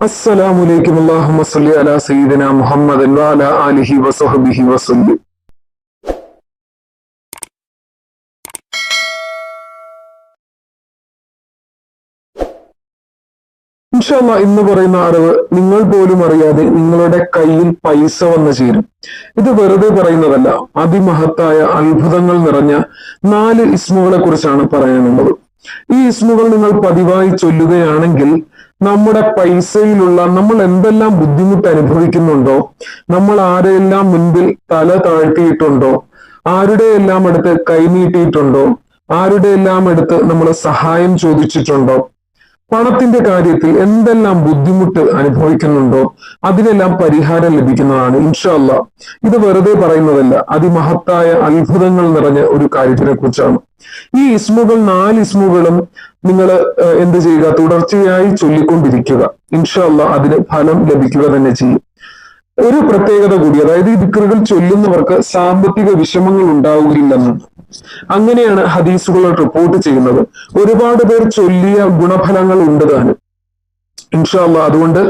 അസ്സലാമു അലൈക്കും അല്ലാഹുമ്മ സല്ലി അലാ സയ്യിദിന മുഹമ്മദൻ വഅല ആലിഹി വസഹ്ബിഹി വസല്ലി. ഇൻഷാല്ല ഇന്ന് പറയുന്ന അറിവ് നിങ്ങൾ പോലും അറിയാതെ നിങ്ങളുടെ കയ്യിൽ പൈസ വന്നു ചേരും. ഇത് വെറുതെ പറയുന്നതല്ല അതിമഹത്തായ അത്ഭുതങ്ങൾ നിറഞ്ഞ നാല് ഇസ്മുകളെ കുറിച്ചാണ് പറയാനുള്ളത്. ഈ ഇസ്മുകൾ നിങ്ങൾ പതിവായി ചൊല്ലുകയാണെങ്കിൽ നമ്മുടെ പൈസയിലുള്ള നമ്മൾ എന്തെല്ലാം ബുദ്ധിമുട്ട് അനുഭവിക്കുന്നുണ്ടോ? നമ്മൾ ആരെയെല്ലാം മുൻപിൽ തല താഴ്ത്തിയിട്ടുണ്ടോ? ആരുടെയെല്ലാം അടുത്ത് കൈനീട്ടിയിട്ടുണ്ടോ ആരുടെയെല്ലാം അടുത്ത് നമ്മൾ സഹായം ചോദിച്ചിട്ടുണ്ടോ? പണത്തിന്റെ കാര്യത്തിൽ എന്തെല്ലാം ബുദ്ധിമുട്ട് അനുഭവിക്കുന്നുണ്ടോ അതിനെല്ലാം പരിഹാരം ലഭിക്കുന്നതാണ്. ഇൻഷല്ല ഇത് വെറുതെ പറയുന്നതല്ല അതിമഹത്തായ അത്ഭുതങ്ങൾ നിറഞ്ഞ ഒരു കാര്യത്തിനെ കുറിച്ചാണ് ഈ ഇസ്മുകൾ നാല് ഇസ്മുകളും നിങ്ങൾ എന്ത് ചെയ്യുക? തുടർച്ചയായി ചൊല്ലിക്കൊണ്ടിരിക്കുക. ഇൻഷല്ല അതിന് ഫലം ലഭിക്കുക തന്നെ ചെയ്യും. ഒരു പ്രത്യേകത കൂടി അതായത് ഈ ദിക്കറുകൾ ചൊല്ലുന്നവർക്ക് സാമ്പത്തിക വിഷമങ്ങൾ ഉണ്ടാവുകയില്ലെന്ന്. അങ്ങനെയാണ് ഹദീസുകൾ റിപ്പോർട്ട് ചെയ്യുന്നത്. ഒരുപാട് പേർ ചൊല്ലിയ ഗുണഫലങ്ങൾ ഉണ്ട് താനും. ഇൻഷാല്ല അതുകൊണ്ട്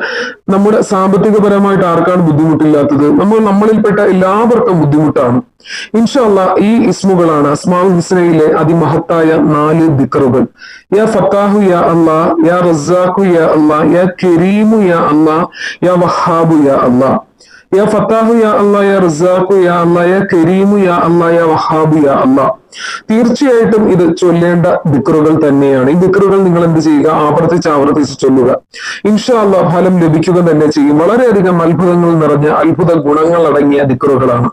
നമ്മുടെ സാമ്പത്തികപരമായിട്ട് ആർക്കാണ് ബുദ്ധിമുട്ടില്ലാത്തത്? നമ്മൾ നമ്മളിൽപ്പെട്ട എല്ലാവർക്കും ബുദ്ധിമുട്ടാണ്. ഇൻഷാല്ല ഈ ഇസ്മുകളാണ് അസ്മാഉൽ ഹുസ്നയിലെ അതിമഹത്തായ നാല് ദിക്കറുകൾ യാ ഫത്താഹു യാ അള്ളാ യാ റസാഖു യാ അള്ളാ യാ കരീമു യാ അള്ളാ യാ വഹാബു യാ അള്ളാ യാ ഫത്താഹു യാ അള്ളാ യാ റസാഖു യാ അള്ളാ യാ കരീമു യാ അള്ളാ യാ വഹാബു യാ അള്ളാ തീർച്ചയായിട്ടും ഇത് ചൊല്ലേണ്ട ദിക്റുകൾ തന്നെയാണ്. ഈ ദിക്റുകൾ നിങ്ങൾ എന്ത് ചെയ്യുക? ആവർത്തിച്ച് ആവർത്തിച്ച് ചൊല്ലുക. ഇൻഷാ അള്ളാ ഫലം ലഭിക്കുക തന്നെ ചെയ്യും. വളരെയധികം അത്ഭുതങ്ങൾ നിറഞ്ഞ അത്ഭുത ഗുണങ്ങൾ അടങ്ങിയ ദിക്റുകളാണ്.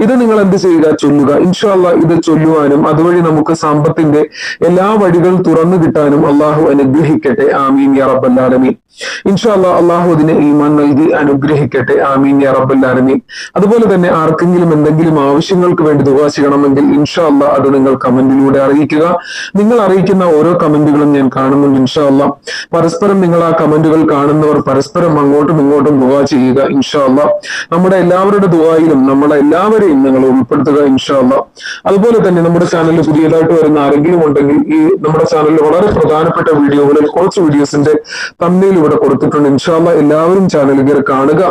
ഇത് നിങ്ങൾ എന്ത് ചെയ്യുക? ചൊല്ലുക. ഇൻഷാ അള്ളാ ഇത് ചൊല്ലുവാനും അതുവഴി നമുക്ക് സമ്പത്തിന്റെ എല്ലാ വഴികൾ തുറന്നു കിട്ടാനും അള്ളാഹു അനുഗ്രഹിക്കട്ടെ. ആമീൻ യാ റബ്ബല്ലാലമീൻ ഇൻഷാ അള്ളാ അള്ളാഹു അതിന് ഈമാൻ നൽകി അനുഗ്രഹിക്കട്ടെ. ആമീൻ യാ റബ്ബല്ലാലമീൻ അതുപോലെ തന്നെ ആർക്കെങ്കിലും എന്തെങ്കിലും ആവശ്യങ്ങൾക്ക് വേണ്ടി ദുവാ ചെയ്യണമെങ്കിൽ ഇൻഷാ അള്ളാ അത് നിങ്ങൾ കമന്റിലൂടെ അറിയിക്കുക. നിങ്ങൾ അറിയിക്കുന്ന ഓരോ കമന്റുകളും ഞാൻ കാണുന്നുണ്ട് ഇൻഷാല്ല പരസ്പരം നിങ്ങൾ ആ കമന്റുകൾ കാണുന്നവർ പരസ്പരം അങ്ങോട്ടും ഇങ്ങോട്ടും ദുവാ ചെയ്യുക ഇൻഷാല്ല നമ്മുടെ എല്ലാവരുടെ ദുവായിലും നമ്മളെ എല്ലാവരെയും നിങ്ങൾ ഉൾപ്പെടുത്തുക ഇൻഷാല്ല അതുപോലെ തന്നെ നമ്മുടെ ചാനലിൽ പുതിയതായിട്ട് വരുന്ന ആരെങ്കിലും ഉണ്ടെങ്കിൽ ഈ നമ്മുടെ ചാനലിൽ വളരെ പ്രധാനപ്പെട്ട വീഡിയോകളിൽ കുറച്ച് വീഡിയോസിന്റെ തമ്മിൽ ഇവിടെ കൊടുത്തിട്ടുണ്ട് ഇൻഷാല്ല എല്ലാവരും ചാനൽ കയറി കാണുക.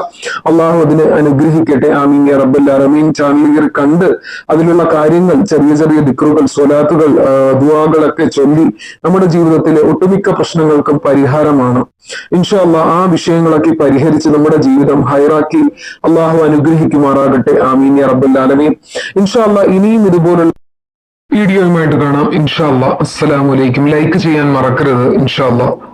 അള്ളാഹു അതിനെ അനുഗ്രഹിക്കട്ടെ. ആമീൻ റബ്ബല്ലാ റമീൻ ചാനൽ കണ്ട് അതിലുള്ള കാര്യങ്ങൾ ചെറിയ ചെറിയ ദിക്റുകൾ സ്വലാത്തുകൾ ദുവാകളൊക്കെ ചൊല്ലി നമ്മുടെ ജീവിതത്തിലെ ഒട്ടുമിക്ക പ്രശ്നങ്ങൾക്കും പരിഹാരമാണ്. ഇൻഷാല്ല ആ വിഷയങ്ങളൊക്കെ പരിഹരിച്ച് നമ്മുടെ ജീവിതം ഹൈറാക്കി അള്ളാഹു അനുഗ്രഹിക്കുമാറാകട്ടെ. ആമീൻ ആലമീൻ. ഇൻഷാല്ല ഇനിയും ഇതുപോലുള്ള വീഡിയോയുമായിട്ട് കാണാം. ഇൻഷാല്ല അസ്സലാമലൈക്കും ലൈക്ക് ചെയ്യാൻ മറക്കരുത് ഇൻഷാല്ല